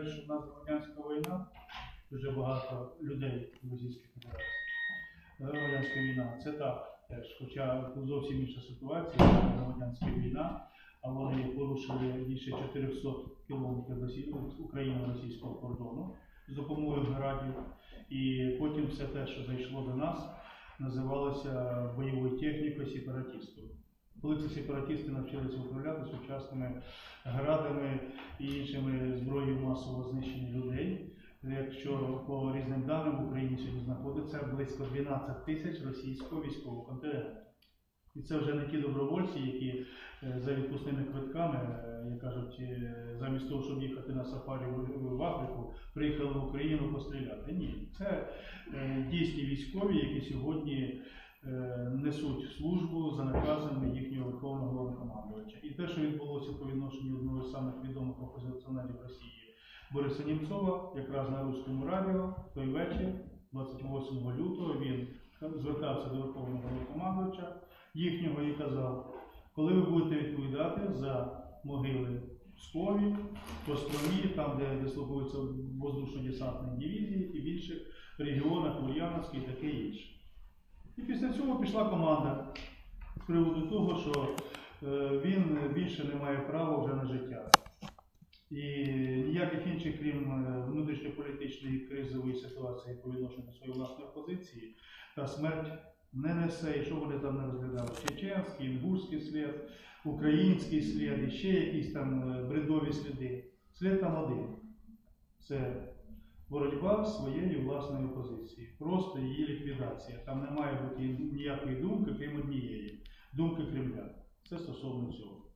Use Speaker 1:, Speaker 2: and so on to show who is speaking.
Speaker 1: сказати, що в нас громадянська війна, дуже багато людей в Російській Федерації. Громадянська війна це так теж, хоча зовсім інша ситуація, громадянська війна, а вони порушили більше 400 кілометрів Україно-російського кордону з допомогою градів. І потім все те, що зайшло до нас, називалося бойовою технікою сепаратистів. Коли ці сепаратисти навчилися управляти сучасними градами і іншими зброєю масового знищення людей, якщо по різним даним в Україні сьогодні знаходиться близько 12 тисяч російського військового контингенту. І це вже не ті добровольці, які е, за відпускними квитками, е, як кажуть, е, замість того, щоб їхати на сафарі в Африку, приїхали в Україну постріляти. Ні, це дійсні військові, які сьогодні несуть службу за наказами їхнього верховного головнокомандувача. І те, що відбулося по відношенню одного з самих відомих опозиціонерів Росії Бориса Німцова, якраз на руському радіо, той вечір, 28 лютого, він звертався до верховного головнокомандувача їхнього і казав, коли ви будете відповідати за могили Пскові, в там, де дислокуються воздушно-десантні дивізії, і в інших регіонах, Ульяновській таке інше. І після цього пішла команда з приводу того, що е, він більше не має права вже на життя. І ніяких інших, крім е, внутрішньополітичної кризової ситуації по відношенню до своєї власної позиції, та смерть не несе, і що вони там не розглядали. Чеченський, інгурський слід, український слід, і ще якісь там е, бредові сліди. Слід там один. Це боротьба своєю власною опозиції. Просто її ліквідація. Там не має бути ніякої думки, крім однієї. Думки Кремля. Це стосовно цього.